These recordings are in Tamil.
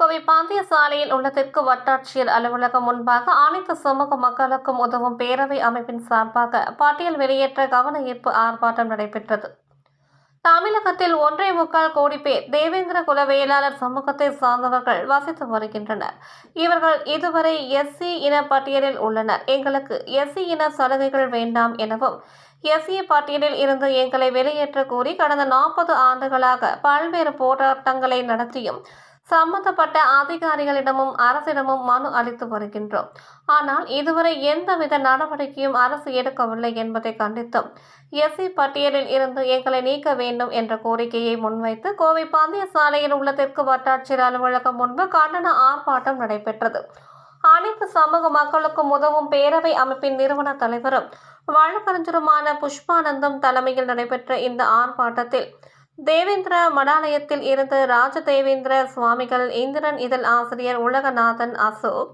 கோவை பாந்திய சாலையில் உள்ள தெற்கு வட்டாட்சியர் அலுவலகம் முன்பாக அனைத்து சமூக மக்களுக்கும் உதவும் பேரவை அமைப்பின் சார்பாக பட்டியல் வெளியேற்ற கவன ஈர்ப்பு ஆர்ப்பாட்டம் நடைபெற்றது. தமிழகத்தில் ஒன்றே முக்கால் கோடி பேர் தேவேந்திர குல வேளாளர் சமூகத்தை சார்ந்தவர்கள் வசித்து வருகின்றனர். இவர்கள் இதுவரை எஸ்சி இன பட்டியலில் உள்ளனர். எங்களுக்கு எஸ்சி இன சலுகைகள் வேண்டாம் எனவும் எஸ்சி பட்டியலில் இருந்து எங்களை வெளியேற்ற கோரி கடந்த நாற்பது ஆண்டுகளாக பல்வேறு போராட்டங்களை நடத்தியும் சம்பந்தப்பட்ட அதிகாரிகளிடமும் அரசிடமும் மனு அளித்து வருகின்றோம். ஆனால் இதுவரை எந்தவித நடவடிக்கையும் அரசு எடுக்கவில்லை என்பதை கண்டித்தும். எஸ்சி பட்டியலில் இருந்து எங்களை நீக்க வேண்டும் என்ற கோரிக்கையை முன்வைத்து கோவை பாந்திய சாலையில் உள்ள தெற்கு வட்டாட்சியர் அலுவலகம் முன்பு கண்டன ஆர்ப்பாட்டம் நடைபெற்றது. அனைத்து சமூக மக்களுக்கும் உதவும் பேரவை அமைப்பின் நிறுவன தலைவரும் வழக்கறிஞருமான புஷ்பானந்தம் தலைமையில் நடைபெற்ற இந்த ஆர்ப்பாட்டத்தில் தேவேந்திர மடாலயத்தில் இருந்து ராஜதேவேந்திர சுவாமிகள் இந்திரன் இதழ் ஆசிரியர் உலகநாதன் அசோக்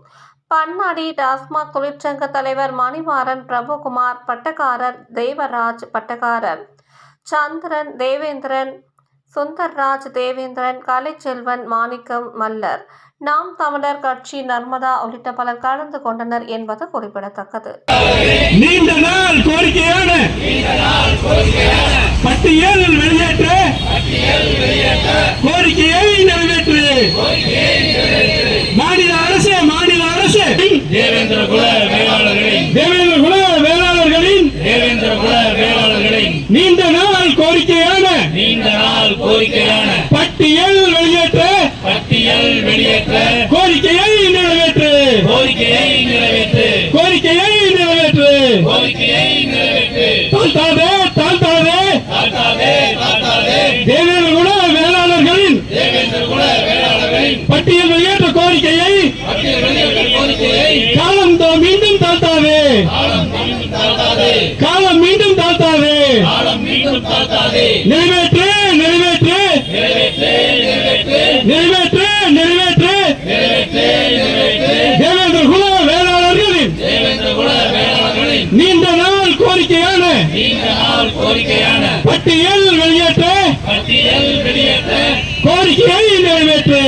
பன்னாடி டாஸ்மாக் தொழிற்சங்க தலைவர் மணிமாறன் பிரபுகுமார் பட்டக்காரர் தேவராஜ் பட்டக்காரர் சந்திரன் தேவேந்திரன் சுந்தர்ராஜ் தேவேந்திரன் கலைச்செல்வன் மாணிக்கம் மல்லர் நாம் தமிழர் கட்சி நர்மதா உள்ளிட்ட பலர் கலந்து கொண்டனர் என்பது குறிப்பிடத்தக்கது. நீண்ட நாள் கோரிக்கையான கோரிக்கையை நிறைவேற்று மாநில அரசு மாநில அரசு தேவேந்திர குல வேளாளர்களின் தேவேந்திர குல வேளாளர்களின் தேவேந்திர குல வேளாளர்களின் நீண்ட நாள் கோரிக்கையான நீண்ட நாள் கோரிக்கையான பட்டியல் வெளியேற்ற. பட்டியல் வெளியேற்ற. கோரிக்கையை நிறைவேற்று. கோரிக்கையை நிறைவேற்று. கோரிக்கையை நிறைவேற்று. கோரிக்கையை நிறைவேற்று. தாழ்த்தாதே தாழ்த்தாதே. தாத்தாதே தாத்தாதே தேவேந்திர குல வேளாளர்களின் தேவேந்திர குல வேளாளர்களின் பட்டியல் வெளியேற்ற கோரிக்கையை பட்டியல் வெளியேற்ற கோரிக்கையை காலம் தோ மீண்டும் தாழ்த்தாதே. காலம் மீண்டும் தாத்தாதே காலம் மீண்டும் தாழ்த்தாதே. காலம் மீண்டும் தாத்தாதே நிறைவேற்று நிறைவேற்று. நிறைவேற்று நிறைவேற்று. தேவேந்திர குல வேளாளர்களின் நீண்ட நாள் கோரிக்கையான பட்டியல் வெளியேற்ற கோரிக்கையை நிறைவேற்று.